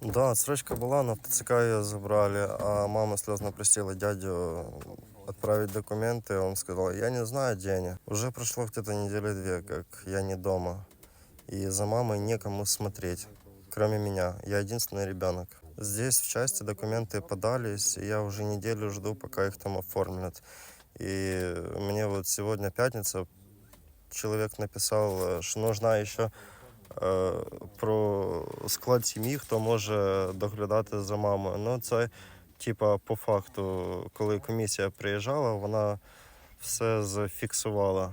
Да, отсрочка была, но в ТЦК ее забрали, а мама слезно просила дядю отправить документы. Он сказал, я не знаю, где они. Уже прошло где-то недели две, как я не дома. И за мамой некому смотреть, кроме меня. Я единственный ребенок. Здесь в части документы подались, и я уже неделю жду, пока их там оформят. И мне вот сегодня пятница, человек написал, э, що нужна ще е, про склад сім'ї, хто може доглядати за мамою. Ну, це типа по факту, коли комісія приїжджала, вона все зафіксувала,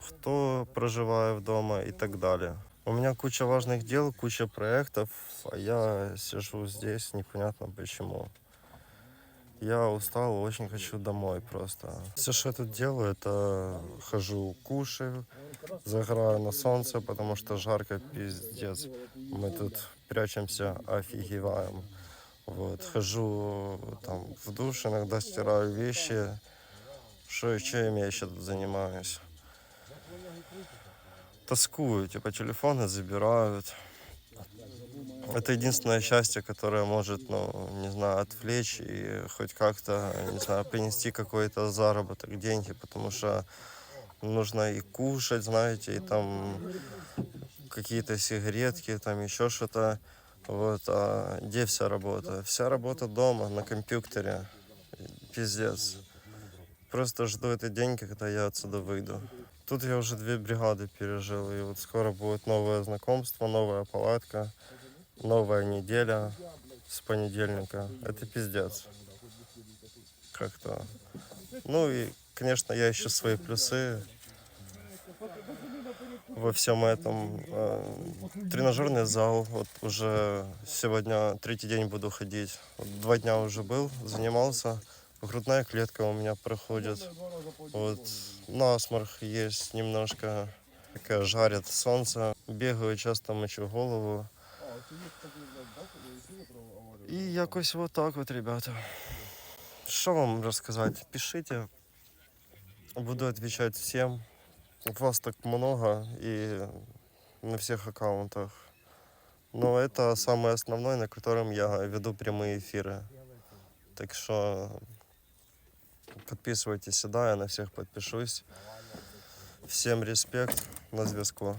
хто проживає вдома і так далі. У меня куча важных дел, куча проектов, а я сижу здесь непонятно почему. Я устал, очень хочу домой просто. Все, что я тут делаю, это хожу, кушаю, загораю на солнце, потому что жарко пиздец. Мы тут прячемся, офигеваем. Вот, хожу там в душ, иногда стираю вещи. Что, чем я еще тут занимаюсь? Тоскую, типа телефоны забирают. Это единственное счастье, которое может, ну, не знаю, отвлечь и хоть как-то, не знаю, принести какой-то заработок, деньги, потому что нужно и кушать, знаете, и там какие-то сигаретки, там еще что-то. Вот, а где вся работа? Вся работа дома, на компьютере. Пиздец. Просто жду этот день, когда я отсюда выйду. Тут я уже две бригады пережил, и вот скоро будет новое знакомство, новая палатка, новая неделя с понедельника. Это пиздец. Как-то. Ну и, конечно, я ищу свои плюсы во всем этом. Э, Тренажерный зал, вот уже сегодня третий день буду ходить. Вот два дня уже был, занимался. Грудная клетка у меня проходит. Вот насморк есть немножко. Такая жарит солнце. Бегаю, часто мочу голову. І якось вот так вот, ребята. Що вам розказати? Пишите. Буду отвечать всем. Вас так много и на всех аккаунтах. Но это самый основной, на котором я веду прямые эфиры. Так что подписывайтесь сюда, я на всех подпишусь. Всем респект, на зв'язку.